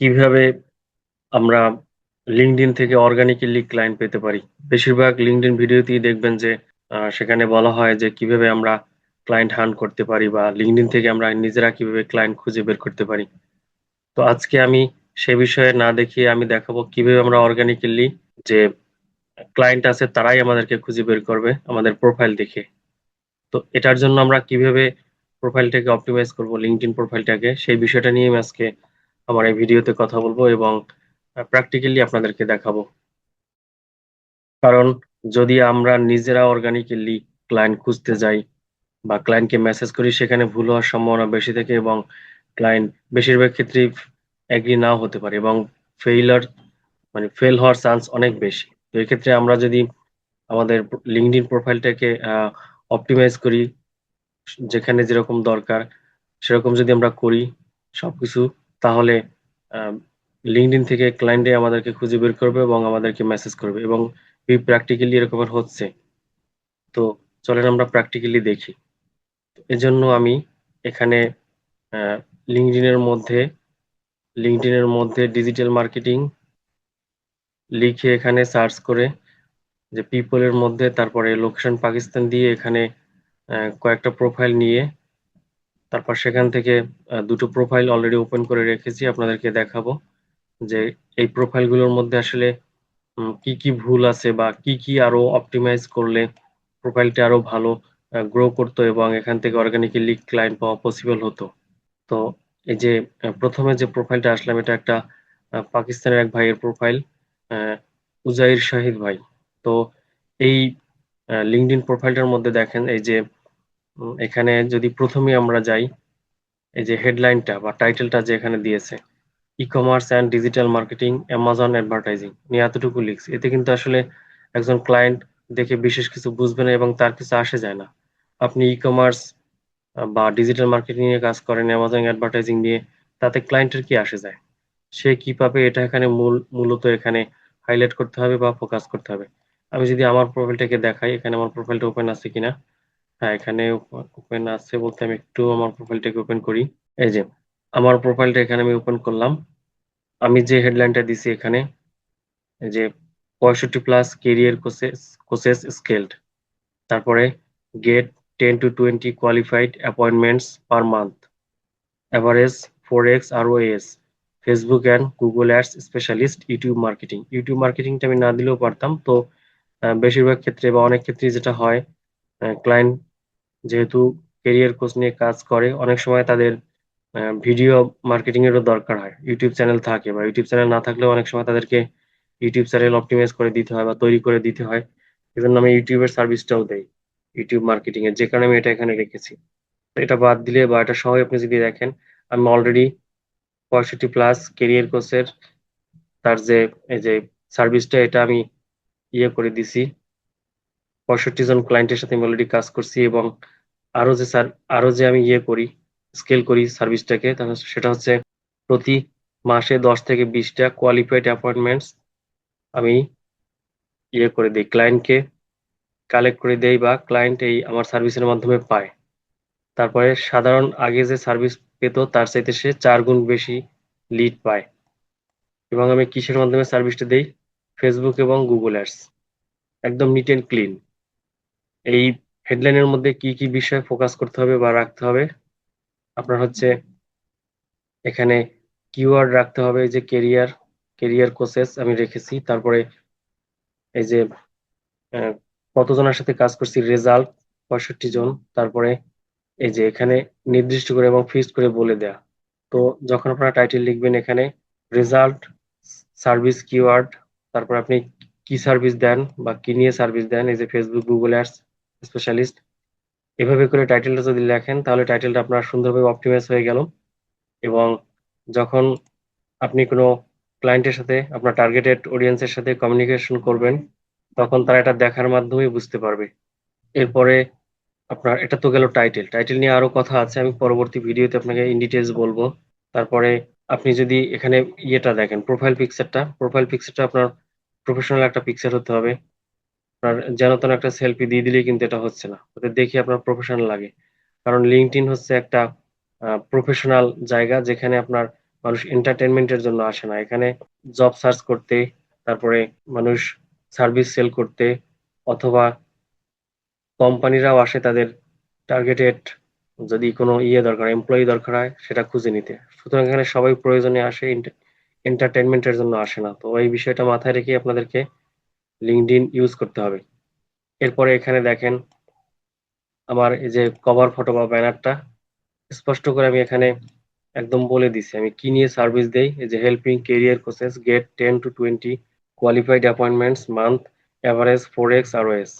কীভাবে আমরা লিঙ্কডিন থেকে অর্গানিক্যালি ক্লায়েন্ট পেতে পারি? বেশিরভাগ লিঙ্কডিন ভিডিওতেই দেখবেন যে সেখানে বলা হয় যে কীভাবে আমরা ক্লায়েন্ট হান্ট করতে পারি বা লিঙ্কডিন থেকে আমরা নিজেরা কীভাবে ক্লায়েন্ট খুঁজে বের করতে পারি। তো আজকে আমি সে বিষয়ে না দেখিয়ে আমি দেখাবো কীভাবে আমরা অর্গানিক্যালি যে ক্লায়েন্ট আছে তারাই আমাদেরকে খুঁজে বের করবে আমাদের প্রোফাইল দেখে। তো এটার জন্য আমরা কীভাবে প্রোফাইলটাকে অপটিমাইজ করব লিঙ্কডইন প্রোফাইলটাকে সেই বিষয়টা নিয়ে আমি আজকে আমার এই ভিডিওতে কথা বলব এবং প্র্যাকটিক্যালি আপনাদেরকে দেখাবো। কারণ যদি আমরা নিজেরা অর্গানিক্যালি ক্লায়েন্ট খুঁজতে যাই বা ক্লায়েন্টকে মেসেজ করি, সেখানে ভুল হওয়ার সম্ভাবনা বেশি থাকে এবং ক্লায়েন্ট বেশিরভাগ ক্ষেত্রেই এগ্রি নাও হতে পারে এবং ফেইলার মানে ফেল হওয়ার চান্স অনেক বেশি। তো এক্ষেত্রে আমরা যদি আমাদের লিঙ্কডইন প্রোফাইলটাকে অপটিমাইজ করি, যেখানে যেরকম দরকার, সেরকম যদি আমরা করি, সবকিছু তাহলে লিঙ্কডইন থেকে ক্লায়েন্টে আমাদেরকে খুঁজে বের করবে এবং আমাদেরকে মেসেজ করবে এবং প্র্যাকটিক্যালি এরকমের হচ্ছে। তো চলেন আমরা প্র্যাকটিক্যালি দেখি। এজন্য আমি এখানে লিঙ্কডিনের মধ্যে লিঙ্কডিনের মধ্যে ডিজিটাল মার্কেটিং লিখে এখানে সার্চ করে যে পিপলের মধ্যে, তারপরে লোকেশন পাকিস্তান দিয়ে এখানে কয়েকটা প্রোফাইল নিয়ে তারপর সেখান থেকে দুটো প্রোফাইল অলরেডি ওপেন করে রেখেছি, আপনাদেরকে দেখাবো যে এই প্রোফাইলগুলোর মধ্যে আসলে কি কি ভুল আছে বা কি কি আরও অপটিমাইজ করলে প্রোফাইলটা আরও ভালো গ্রো করতো এবং এখান থেকে অর্গানিক্যালি ক্লায়েন্ট পাওয়া পসিবল হতো। তো এই যে প্রথমে যে প্রোফাইলটা আসলাম, এটা একটা পাকিস্তানের এক ভাইয়ের প্রোফাইল উজাইর শাহিদ ভাই। তো এই লিঙ্কডিন প্রোফাইলটার মধ্যে দেখেন, এই যে এখানে যদি প্রথমে আমরা যাই, এই যে হেডলাইনটা বা টাইটেলটা যে এখানে দিয়েছে ecommerce and digital marketing Amazon advertising নিয়ে এতটুকু লিখস এতে কিন্তু আসলে একজন ক্লায়েন্ট দেখে বিশেষ কিছু বুঝবে না এবং তার কিছু আসে যায় না। আপনি ই কমার্স বা ডিজিটাল মার্কেটিং নিয়ে কাজ করেন অ্যামাজন অ্যাডভার্টাইজিং নিয়ে, তাতে ক্লায়েন্টের কি আসে যায়? সে কি পাবে? এটা এখানে মূল, মূলত এখানে হাইলাইট করতে হবে বা ফোকাস করতে হবে। আমি যদি আমার প্রোফাইলটাকে দেখাই, এখানে আমার প্রোফাইলটা ওপেন আছে কিনা? হ্যাঁ এখানে ওপেন আছে বলতে আমি একটু আমার প্রোফাইলটাকে ওপেন করি। এই যে, আমার প্রোফাইলটা এখানে আমি ওপেন করলাম। আমি যে হেডলাইনটা দিছি এখানে যে, পঁয়ষট্টি plus career courses courses scaled তারপরে get ten to twenty qualified appointments per month average four X R S Facebook and Google ads specialist YouTube marketing YouTube মার্কেটিংটা আমি না দিলেও পারতাম। তো বেশিরভাগ ক্ষেত্রে বা অনেক ক্ষেত্রে যেটা হয় ক্লায়েন্ট যেহেতু কেরিয়ার কোর্স নিয়ে কাজ করে, অনেক সময় তাদের ভিডিও মার্কেটিং এরও দরকার হয়। ইউটিউব চ্যানেল থাকে বা ইউটিউব চ্যানেল না থাকলেও অনেক সময় তাদেরকে ইউটিউব চ্যানেল অপটিমাইজ করে দিতে হয় বা তৈরি করে দিতে হয়। এজন্য আমি ইউটিউবের সার্ভিসটাও দেই ইউটিউব মার্কেটিং এর। যে কারণে আমি এটা এখানে রেখেছি। এটা বাদ দিলে বা এটা সহ আপনি যদি দেখেন, আমি অলরেডি পঁয়ষট্টি প্লাস কেরিয়ার কোর্সের তার যে, এই যে সার্ভিসটা এটা আমি ইয়ে করে দিছি। পঁয়ষট্টি জন ক্লায়েন্টের সাথে আমি অলরেডি কাজ করছি এবং আরও যে স্যার, আরও যে আমি ইয়ে করি স্কেল করি সার্ভিসটাকে তাহলে সেটা হচ্ছে প্রতি মাসে দশ থেকে বিশটা কোয়ালিফাইড অ্যাপয়েন্টমেন্টস আমি ইয়ে করে দিই ক্লায়েন্টকে কালেক্ট করে দেই বা ক্লায়েন্ট এই আমার সার্ভিসের মাধ্যমে পায়। তারপরে সাধারণ আগে যে সার্ভিস পেত, তার চাইতে সে চার গুণ বেশি লিড পায়। এবং আমি কিসের মাধ্যমে সার্ভিসটা দেই? ফেসবুক এবং গুগল অ্যাডস একদম নিট অ্যান্ড ক্লিন এই হেডলাইনের মধ্যে কি কি বিষয় ফোকাস করতে হবে বা রাখতে হবে? আপনার হচ্ছে এখানে কিওয়ার্ড রাখতে হবে যে কেরিয়ার কেরিয়ার কোসেস আমি রেখেছি। তারপরে এই যে কতজনের সাথে কাজ করছি রেজাল্ট পঁয়ষট্টি জন। তারপরে এই যে এখানে নির্দিষ্ট করে এবং ফিক্সড করে বলে দেয়া। তো যখন আপনারা টাইটেল লিখবেন এখানে রেজাল্ট সার্ভিস কিওয়ার্ড তারপর আপনি কি সার্ভিস দেন বা কি নিয়ে সার্ভিস দেন, এই যে ফেসবুক গুগল অ্যাডস স্পেশালিস্ট এভাবে করে টাইটেলটা যদি লেখেন, তাহলে টাইটেলটা আপনার সুন্দরভাবে অপটিমাইজ হয়ে গেল। এবং যখন আপনি কোনো ক্লায়েন্টের সাথে, আপনার টার্গেটেড অডিয়েন্সের সাথে কমিউনিকেশন করবেন, তখন তারা এটা দেখার মাধ্যমেই বুঝতে পারবে। এরপরে আপনার, এটা তো গেল টাইটেল টাইটেল নিয়ে আরও কথা আছে, আমি পরবর্তী ভিডিওতে আপনাকে ইন ডিটেলস বলব। তারপরে আপনি যদি এখানে ইয়েটা দেখেন প্রোফাইল পিকচারটা প্রোফাইল পিকচারটা আপনার প্রফেশনাল একটা পিকচার হতে হবে। আপনার যেন তেন একটা সেলফি দিয়ে দিলেই কিন্তু এটা হচ্ছে না। ওদের দেখি আপনার প্রফেশনাল লাগে। কারণ লিঙ্কড হচ্ছে একটা প্রফেশনাল জায়গা যেখানে আপনার মানুষ এন্টারটেনমেন্টের জন্য আসে না। এখানে জব সার্চ করতে, তারপরে মানুষ সার্ভিস সেল করতে, অথবা কোম্পানিরাও আসে তাদের টার্গেটেড যদি কোনো ইয়ে দরকার এমপ্লয়ি দরকার হয়, সেটা খুঁজে নিতে। সুতরাং এখানে সবাই প্রয়োজনে আসে এন্টারটেনমেন্টের জন্য আসে না। তো এই বিষয়টা মাথায় রেখে আপনাদেরকে লিঙ্কডিন ইউজ করতে হবে। এরপরে এখানে দেখেন আমার এই যে কভার ফটো বা ব্যানারটা স্পষ্ট করে আমি এখানে একদম বলে দিছি। আমি কি নিয়ে সার্ভিস দেই? এই যে helping career courses get ten to twenty qualified appointments month average four X R S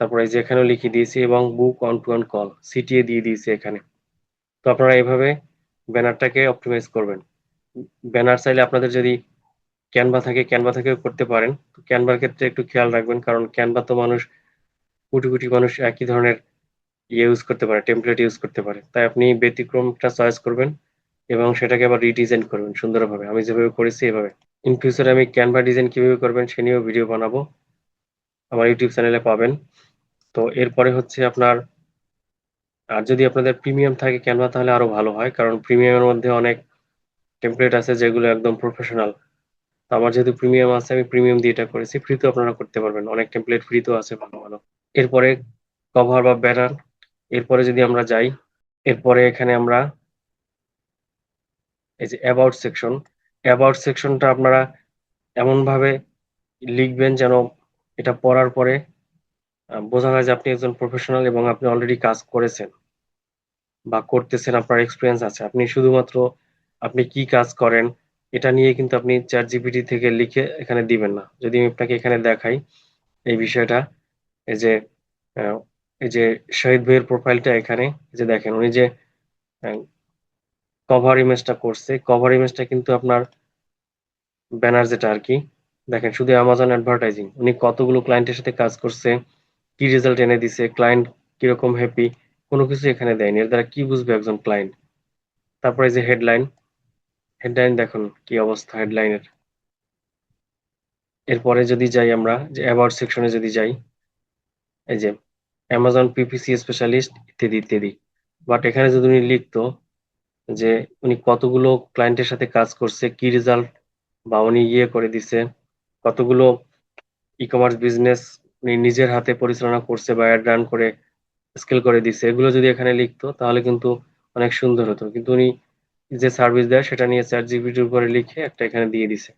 তারপরে যে এখানেও লিখে দিয়েছি এবং book one to one call CTA দিয়ে দিয়েছি এখানে। তো আপনারা এইভাবে ব্যানারটাকে অপটিমাইজ করবেন। ব্যানার চাইলে আপনাদের যদি ক্যানভা থাকে ক্যানভা থেকেও করতে পারেন। তো ক্যানভার ক্ষেত্রে একটু খেয়াল রাখবেন, কারণ ক্যানভা তো মানুষ কোটি কোটি মানুষ একই ধরনের ইয়ে ইউজ করতে পারে টেমপ্লেট ইউজ করতে পারে। তাই আপনি ব্যতিক্রমটা চয়েস করবেন এবং সেটাকে আবার রিডিজাইন করবেন সুন্দরভাবে। আমি যেভাবে করেছি এভাবে। ইন ফিউচারে আমি ক্যানভা ডিজাইন কীভাবে করবেন সে নিয়েও ভিডিও বানাবো। আমার ইউটিউব চ্যানেলে পাবেন। তো এরপরে হচ্ছে আপনার, আর যদি আপনাদের প্রিমিয়াম থাকে ক্যানভা তাহলে আরও ভালো হয়। কারণ প্রিমিয়ামের মধ্যে অনেক টেমপ্লেট আছে যেগুলো একদম প্রফেশনাল তো আমার যেহেতু প্রিমিয়াম আছে, আমি প্রিমিয়াম দিয়ে এটা করেছি। ফ্রিতেও আপনারা করতে পারবেন। অনেক টেমপ্লেট ফ্রিতেও আছে ভালো ভালো। এরপরে কভার বা ব্যানার এরপরে যদি আমরা যাই, এরপরে এখানে আমরা এই যে অ্যাবাউট সেকশন অ্যাবাউট সেকশনটা আপনারা এমন ভাবে লিখবেন যেন এটা পড়ার পরে বোঝা যায় যে আপনি একজন প্রফেশনাল এবং আপনি অলরেডি কাজ করেছেন বা করতেছেন, আপনার এক্সপিরিয়েন্স আছে। আপনি শুধুমাত্র আপনি কি কাজ করেন এটা নিয়ে কিন্তু আপনি চ্যাট জিপিটি থেকে লিখে এখানে দিবেন না। যদি আমি আপনাকে এখানে দেখাই এই বিষয়টা, এই যে এই যে শহীদ ভাইয়ের প্রোফাইলটা এখানে যে দেখেন উনি যে কভার ইমেজটা করছে কভার ইমেজটা কিন্তু আপনার ব্যানার যেটা আর কি, দেখেন শুধু অ্যামাজন অ্যাডভার্টাইজিং উনি কতগুলো ক্লায়েন্টের সাথে কাজ করছে, কি রেজাল্ট এনে দিছে ক্লায়েন্ট কীরকম হ্যাপি কোনো কিছু এখানে দেয়নি। এর দ্বারা কি বুঝবে একজন ক্লায়েন্ট তারপরে যে হেডলাইন হেডলাইন দেখুন, কি অবস্থা হেডলাইনের এরপরে যদি যাই আমরা, যে অ্যাবাউট সেকশনে যদি যাই, এই যে অ্যামাজন পিপিসি স্পেশালিস্ট ইত্যাদি ইত্যাদি। বাট এখানে যদি উনি লিখতো যে উনি কতগুলো ক্লায়েন্টের সাথে কাজ করছে, কি রেজাল্ট বা উনি ইয়ে করে দিছে, কতগুলো ই কমার্স বিজনেস উনি নিজের হাতে পরিচালনা করছে বা অ্যাড রান করে স্কেল করে দিছে, এগুলো যদি এখানে লিখতো, তাহলে কিন্তু অনেক সুন্দর হতো। কিন্তু উনি যে সার্ভিস দেয়, সেটা নিয়ে চ্যাট জিপিটির উপরে লিখে একটা এখানে দিয়ে দিছে।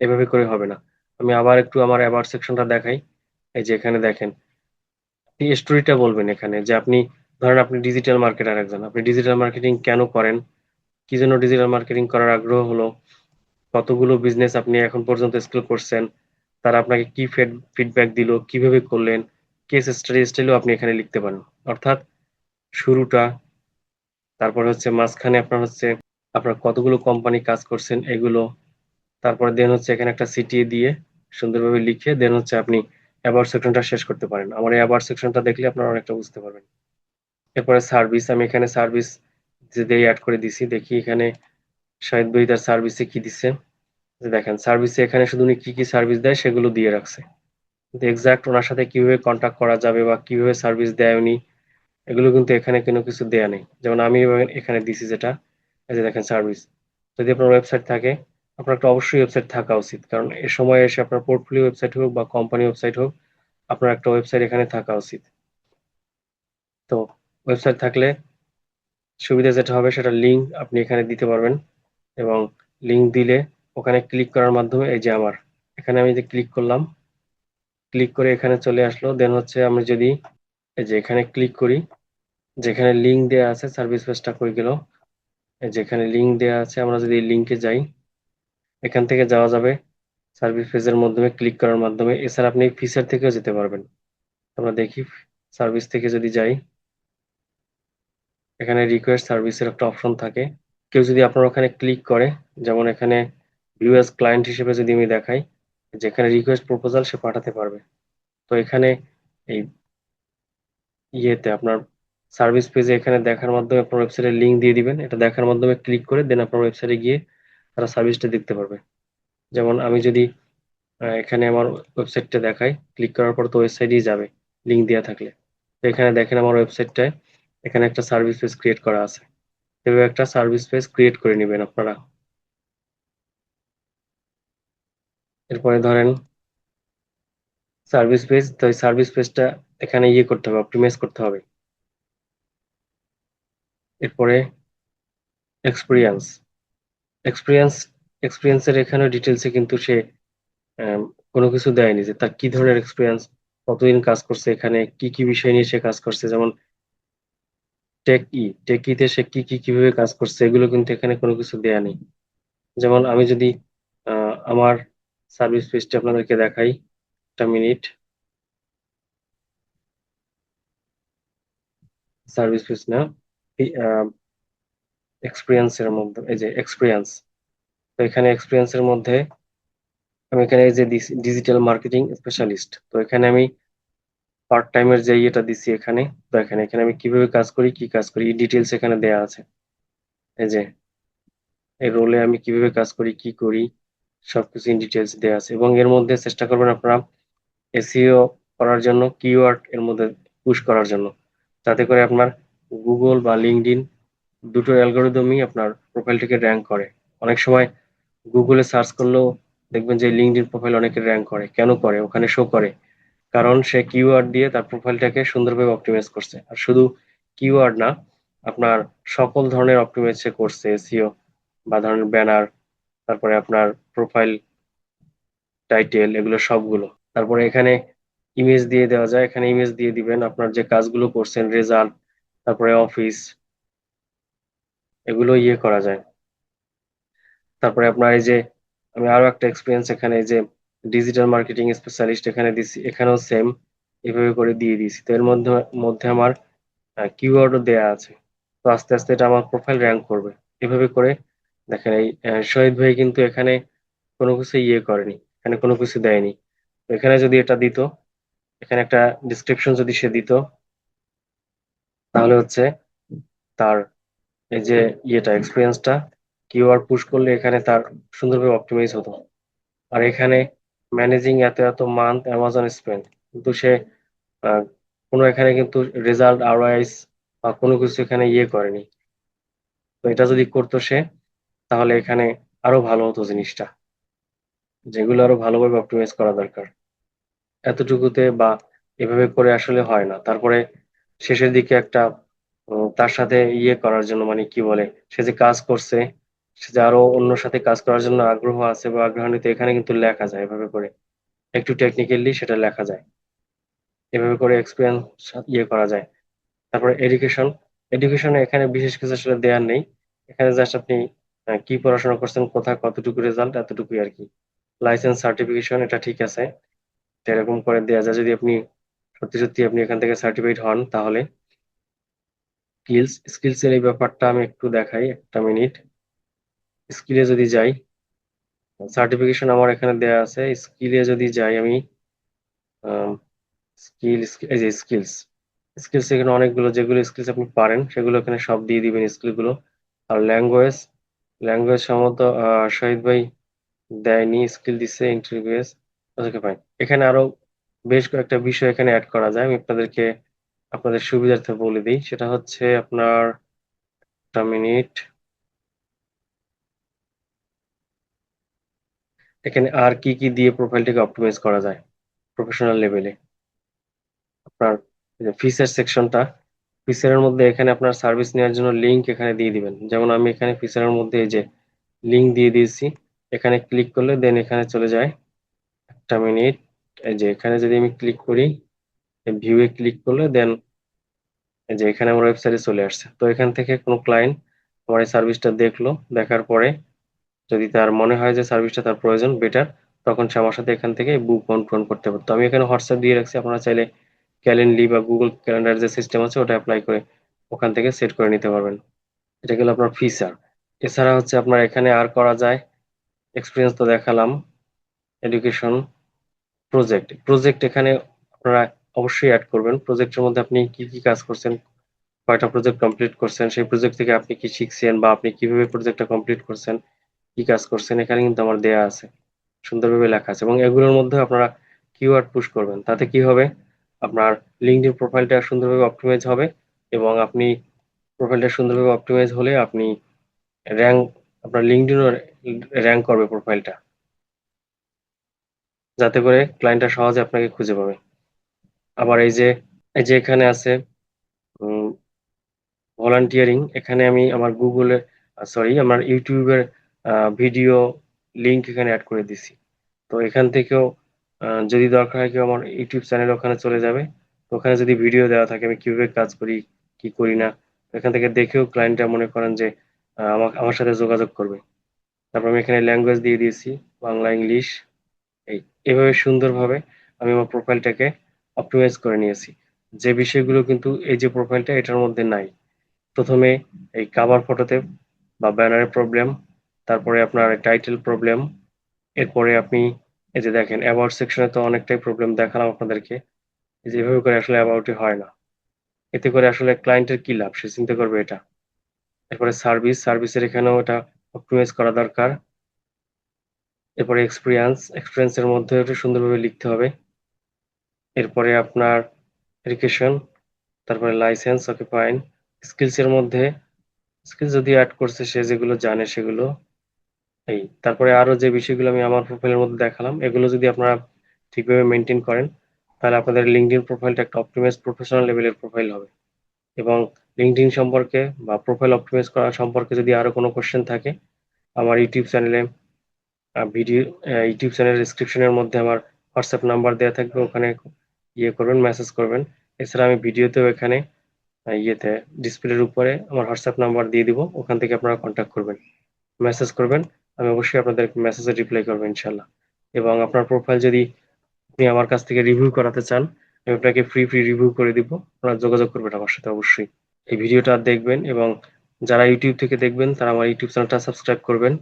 এভাবে করে হবে না। আমি আবার একটু আমার অ্যাবার সেকশনটা দেখাই। এই যে এখানে দেখেন আপনি স্টোরিটা বলবেন এখানে যে আপনি, ধরেন আপনি ডিজিটাল মার্কেটার একজন। আপনি ডিজিটাল মার্কেটিং কেন করেন? কি জন্য ডিজিটাল মার্কেটিং করার আগ্রহ হলো? কতগুলো বিজনেস আপনি এখন পর্যন্ত স্কেল করছেন? তারা আপনাকে কি ফিডব্যাক দিল? কীভাবে করলেন? কেস স্টাডি স্টাইলও আপনি এখানে লিখতে পারেন। অর্থাৎ শুরুটা, তারপর হচ্ছে মাঝখানে আপনার হচ্ছে আপনার কতগুলো কোম্পানি কাজ করছেন এগুলো। তারপরে দেন হচ্ছে এখানে একটা সিটি দিয়ে সুন্দরভাবে লিখে দেন হচ্ছে আপনি অ্যাবার সেকশনটা শেষ করতে পারেন। আমার এই অ্যাবার সেকশনটা দেখলে আপনারা অনেকটা বুঝতে পারবেন। এরপরে সার্ভিস আমি এখানে সার্ভিস যে অ্যাড করে দিছি, দেখি এখানে শাহিদ ভাই তার সার্ভিসে কি দিছে। দেখেন সার্ভিসে এখানে শুধু উনি কি কি সার্ভিস দেয় সেগুলো দিয়ে রাখছে। কিন্তু এক্সাক্ট ওনার সাথে কীভাবে কন্ট্যাক্ট করা যাবে বা কীভাবে সার্ভিস দেয় উনি, এগুলো কিন্তু এখানে কোনো কিছু দেয়া নেই। যেমন আমি এখানে দিছি যেটা এই যে দেখেন সার্ভিস যদি আপনার ওয়েবসাইট থাকে, আপনার একটা অবশ্যই ওয়েবসাইট থাকা উচিত। কারণ এ সময় এসে আপনার পোর্টফোলিও ওয়েবসাইট হোক বা কোম্পানি ওয়েবসাইট হোক, আপনার একটা ওয়েবসাইট এখানে থাকা উচিত। তো ওয়েবসাইট থাকলে সুবিধা যেটা হবে সেটা লিঙ্ক আপনি এখানে দিতে পারবেন এবং লিঙ্ক দিলে ওখানে ক্লিক করার মাধ্যমে এই যে আমার, এখানে আমি যে ক্লিক করলাম ক্লিক করে এখানে চলে আসলো। দেন হচ্ছে আমি যদি এই যে এখানে ক্লিক করি, যেখানে লিঙ্ক দেওয়া আছে সার্ভিস পেজটা কই গেল যেখানে লিঙ্ক দেওয়া আছে, আমরা যদি লিঙ্কে যাই, এখান থেকে যাওয়া যাবে। সার্ভিস পেজের মাধ্যমে ক্লিক করার মাধ্যমে। এছাড়া আপনি ফিচার থেকেও যেতে পারবেন। আমরা দেখি সার্ভিস থেকে যদি যাই, এখানে রিকোয়েস্ট সার্ভিসের একটা অপশন থাকে। কেউ যদি আপনার ওখানে ক্লিক করে, যেমন এখানে ভিউএস ক্লায়েন্ট হিসেবে যদি আমি দেখাই, যেখানে রিকোয়েস্ট প্রপোজাল সে পাঠাতে পারবে। তো এখানে এই ইয়েতে আপনার সার্ভিস পেজে এখানে দেখার মাধ্যমে আপনার ওয়েবসাইটের লিঙ্ক দিয়ে দিবেন। এটা দেখার মাধ্যমে ক্লিক করে দেন আপনার ওয়েবসাইটে গিয়ে তারা সার্ভিসটা দেখতে পারবে। যেমন আমি যদি এখানে আমার ওয়েবসাইটটা দেখাই ক্লিক করার পর তো ওয়েবসাইটই যাবে লিঙ্ক দেওয়া থাকলে। তো এখানে দেখেন আমার ওয়েবসাইটটায় এখানে একটা সার্ভিস পেজ ক্রিয়েট করা আছে। এভাবে একটা সার্ভিস পেজ ক্রিয়েট করে নেবেন আপনারা। এরপরে ধরেন সার্ভিস পেজ তো সার্ভিস পেজটা এখানে ইয়ে করতে হবে অপটিমাইজ করতে হবে। এরপরে এক্সপিরিয়েন্স এক্সপিরিয়েন্স এক্সপিরিয়েন্সের এখানে ডিটেলসে কিন্তু সে কোনো কিছু দেয়নি যে তার কি ধরনের এক্সপিরিয়েন্স কতদিন কাজ করছে এখানে, কি কি বিষয় নিয়ে সে কাজ করছে। যেমন টেক ই টেক ইতে সে কি কি কীভাবে কাজ করছে, এগুলো কিন্তু এখানে কোনো কিছু দেয়া নেই। যেমন আমি যদি আমার সার্ভিস পেজটি আপনাদেরকে দেখাই, একটা মিনিট সার্ভিস পেজ না। এক্সপিরিয়েন্সের মধ্যে, এই যে এক্সপিরিয়েন্স তো এখানে এক্সপিরিয়েন্সের মধ্যে আমি এখানে এই যে ডিজিটাল মার্কেটিং স্পেশালিস্ট তো এখানে আমি পার্ট টাইমের যে ইয়েটা দিছি এখানে, তো এখানে এখানে আমি কীভাবে কাজ করি, কি কাজ করি ডিটেলস এখানে দেয়া আছে। এই যে, এই রোলে আমি কীভাবে কাজ করি, কি করি, সবকিছু ইন ডিটেলস দেওয়া আছে। এবং এর মধ্যে চেষ্টা করবেন আপনারা এসিও করার জন্য কিওয়ার্ড এর মধ্যে পুশ করার জন্য, যাতে করে আপনার গুগল বা লিঙ্কডিন দুটো অ্যালগোরিদমই আপনার প্রোফাইলটিকে র্যাঙ্ক করে। অনেক সময় গুগলে সার্চ করলেও দেখবেন যে লিঙ্কডিন প্রোফাইল অনেকে র্যাঙ্ক করে। কেন করে? ওখানে শো করে। কারণ সে কিওয়ার্ড দিয়ে তার প্রোফাইলটাকে সুন্দরভাবে অপটিমাইজ করছে। আর শুধু কিওয়ার্ড না, আপনার সকল ধরনের অপটিমাইজ সে করছে এসিও বা ধরনের ব্যানার তারপরে আপনার প্রোফাইল টাইটেল এগুলো সবগুলো। তারপরে এখানে ইমেজ দিয়ে দেওয়া যায়। এখানে ইমেজ দিয়ে দিবেন আপনার যে কাজগুলো করছেন রেজাল্ট তারপরে অফিস এগুলো ইয়ে করা যায়। তারপরে আপনার এই যে, আমি আরও একটা এক্সপিরিয়েন্স এখানে যে ডিজিটাল মার্কেটিং স্পেশালিস্ট এখানে দিছি, এখানেও সেম এভাবে করে দিয়ে দিয়েছি। তো এর মধ্যে মধ্যে আমার কিওয়ার্ডও দেয়া আছে। তো আস্তে আস্তে এটা আমার প্রোফাইল র্যাঙ্ক করবে। এভাবে করে দেখেন, এই শহীদ ভাই কিন্তু এখানে কোনো কিছু ইয়ে করেনি, এখানে কোনো কিছু দেয়নি। এখানে যদি এটা দিত, এখানে একটা ডিসক্রিপশন যদি সে দিত তাহলে হচ্ছে তার এই যে ইয়েটা এক্সপিরিয়েন্সটা কিওয়ার্ড পুশ করলে এখানে তার সুন্দরভাবে অপটিমাইজ হতো। আর এখানে ম্যানেজিং এত এত মান্থ অ্যামাজন স্পেন্ড কিন্তু সে কোনো এখানে কিন্তু রেজাল্ট আরওয়াইস বা কোনো কিছু এখানে ইয়ে করেনি। তো এটা যদি করতো সে, তাহলে এখানে আরও ভালো হতো জিনিসটা, যেগুলো আরও ভালোভাবে অপটিমাইজ করা দরকার। এতটুকুতে বা এভাবে করে আসলে হয় না। তারপরে শেষের দিকে একটা তার সাথে ইয়ে করার জন্য মানে কি বলে, সে যে কাজ করছে, সে যে আরও অন্য সাথে কাজ করার জন্য আগ্রহ আছে, বা আগ্রহান্বিত এখানে কিন্তু লেখা যায় এভাবে করে। একটু টেকনিক্যালি সেটা লেখা যায়। এভাবে করে এক্সপিরিয়েন্স ইয়ে করা যায়। তারপরে এডুকেশন এডুকেশনে এখানে বিশেষ কিছু আসলে দেওয়ার নেই। এখানে জাস্ট আপনি কি পড়াশোনা করছেন, কোথায়, কতটুকু রেজাল্ট এতটুকুই আর কি। লাইসেন্স সার্টিফিকেশন এটা ঠিক আছে। এরকম করে দেওয়া যায়। যদি আপনি সত্যি সত্যি আপনি এখান থেকে সার্টিফাইড হন, তাহলে স্কিলস স্কিলস এর এই ব্যাপারটা আমি একটু দেখাই একটা মিনিট স্কিলে যদি যাই সার্টিফিকেশন আমার এখানে দেয়া আছে। স্কিলে যদি যাই আমি স্কিল এই যে স্কিলস স্কিলস এখানে অনেকগুলো, যেগুলো স্কিলস আপনি পারেন, সেগুলো এখানে সব দিয়ে দিবেন স্কিলগুলো আর ল্যাঙ্গুয়েজ ল্যাঙ্গুয়েজ সম্ভবত শহীদ ভাই দেয়নি স্কিল দিচ্ছে ইন্টারভিউস ওকে ফাইন এখানে আরও বেশ কয়েকটা বিষয় এখানে অ্যাড করা যায়। আমি আপনাদেরকে আপনাদের সুবিধার্থে বলে দিই। সেটা হচ্ছে আপনার একটা মিনিট এখানে আর কি কি দিয়ে প্রোফাইলটিকে অপটিমাইজ করা যায় প্রফেশনাল লেভেলে আপনার ফিচার সেকশনটা ফিচারের মধ্যে এখানে আপনার সার্ভিস নেওয়ার জন্য লিঙ্ক এখানে দিয়ে দিবেন। যেমন আমি এখানে ফিচারের মধ্যে এই যে লিঙ্ক দিয়ে দিয়েছি, এখানে ক্লিক করলে দেন এখানে চলে যায় একটা মিনিট এই যে এখানে যদি আমি ক্লিক করি ভিউ এ ক্লিক করলে দেন এই যে এখানে আমার ওয়েবসাইটে চলে আসছে। তো এখান থেকে কোনো ক্লায়েন্ট আমার এই সার্ভিসটা দেখল, দেখার পরে যদি তার মনে হয় যে সার্ভিসটা তার প্রয়োজন বেটার তখন সে আমার সাথে এখান থেকে বুক ফোন করতে পারতো। আমি এখানে হোয়াটসঅ্যাপ দিয়ে রাখছি, আপনারা চাইলে ক্যালেন্ডলি বা গুগল ক্যালেন্ডার যে সিস্টেম আছে, ওটা অ্যাপ্লাই করে ওখান থেকে সেট করে নিতে পারবেন। এটা গেল আপনার ফিচার এছাড়া হচ্ছে আপনার এখানে আর করা যায়। এক্সপিরিয়েন্স তো দেখালাম। এডুকেশন প্রজেক্ট প্রজেক্ট এখানে আপনারা অবশ্যই অ্যাড করবেন। প্রজেক্টের মধ্যে আপনি কি কি কাজ করছেন, কয়টা প্রজেক্ট কমপ্লিট করছেন, সেই প্রজেক্ট থেকে আপনি কি শিখছেন বা আপনি কীভাবে প্রজেক্টটা কমপ্লিট করছেন, কি কাজ করছেন, এখানে কিন্তু আমার দেয়া আছে। সুন্দরভাবে লেখা আছে এবং এগুলোর মধ্যে আপনারা কিওয়ার্ড পুশ করবেন। তাতে কি হবে? আপনার লিঙ্কডিন প্রোফাইলটা সুন্দরভাবে অপটিমাইজ হবে এবং আপনি প্রোফাইলটা সুন্দরভাবে অপটিমাইজ হলে আপনি র্যাঙ্ক আপনার লিঙ্কডিনও র্যাঙ্ক করবে প্রোফাইলটা যাতে করে ক্লায়েন্টটা সহজে আপনাকে খুঁজে পাবে। আবার এই যে এই যে এখানে আছে ভলান্টিয়ারিং এখানে আমি আমার গুগলে সরি আমার ইউটিউবের ভিডিও লিংক এখানে অ্যাড করে দিছি। তো এখান থেকেও যদি দরকার হয় কেউ আমার ইউটিউব চ্যানেল ওখানে চলে যাবে। তো ওখানে যদি ভিডিও দেওয়া থাকে, আমি কীভাবে কাজ করি, কি করি না এখান থেকে দেখেও ক্লায়েন্টরা মনে করেন যে আমার সাথে যোগাযোগ করবে। তারপর আমি এখানে ল্যাঙ্গুয়েজ দিয়ে দিয়েছি, বাংলা, ইংলিশ। এভাবে সুন্দরভাবে আমি আমার প্রোফাইলটাকে অপটিমাইজ করে নিয়েছি। যে বিষয়গুলো কিন্তু এই যে প্রোফাইলটা এটার মধ্যে নাই। প্রথমে এই কাভার ফটোতে বা ব্যানারের প্রবলেম তারপরে আপনার টাইটেল প্রবলেম এরপরে আপনি এই যে দেখেন অ্যাবাউট সেকশনে তো অনেকটাই প্রবলেম দেখালাম আপনাদেরকে। এই যে এভাবে করে আসলে অ্যাবাউটই হয় না। এতে করে আসলে ক্লায়েন্টের কি লাভ? সে চিন্তা করবে এটা। এরপরে সার্ভিস সার্ভিসের এখানেও এটা অপটিমাইজ করা দরকার। এরপরে এক্সপিরিয়েন্স এক্সপিরিয়েন্সের মধ্যে একটু সুন্দরভাবে লিখতে হবে। এরপরে আপনার এডুকেশন তারপরে লাইসেন্স অকুপাইন স্কিলস এর মধ্যে স্কিল যদি অ্যাড করছে সে যেগুলো জানে সেগুলো, এই, তারপরে আরও যে বিষয়গুলো আমি আমার প্রোফাইলের মধ্যে দেখালাম, এগুলো যদি আপনারা ঠিকভাবে মেনটেন করেন, তাহলে আপনাদের লিঙ্কডইন প্রোফাইলটা একটা অপটিমাইজ প্রফেশনাল লেভেলের প্রোফাইল হবে। এবং লিঙ্কডইন সম্পর্কে বা প্রোফাইল অপটিমাইজ করা সম্পর্কে যদি আরও কোনো কোশ্চেন থাকে, আমার ইউটিউব চ্যানেলে ভিডিও ইউটিউব চ্যানেল ডিসক্রিপশনের মধ্যে আমার হোয়াটসঅ্যাপ নাম্বার দেওয়া থাকবে, ওখানে ইয়ে করবেন মেসেজ করবেন। এছাড়া আমি ভিডিওতেও এখানে ইয়েতে ডিসপ্লের উপরে আমার হোয়াটসঅ্যাপ নাম্বার দিয়ে দিব, ওখান থেকে আপনারা কন্ট্যাক্ট করবেন। মেসেজ করবেন, আমি অবশ্যই আপনাদের মেসেজে রিপ্লাই করব ইনশাল্লাহ এবং আপনার প্রোফাইল যদি আপনি আমার কাছ থেকে রিভিউ করাতে চান, আমি আপনাকে ফ্রি ফ্রি রিভিউ করে দিব, আপনারা যোগাযোগ করবেন আমার সাথে অবশ্যই। এই ভিডিওটা দেখবেন এবং যারা ইউটিউব থেকে দেখবেন, তারা আমার ইউটিউব চ্যানেলটা সাবস্ক্রাইব করবেন।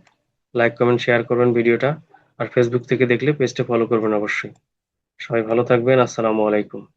লাইক কমেন্ট শেয়ার করবেন ভিডিওটা। আর ফেসবুক থেকে দেখলে পেজটা ফলো করবেন অবশ্যই। সবাই ভালো থাকবেন। আসসালামু আলাইকুম।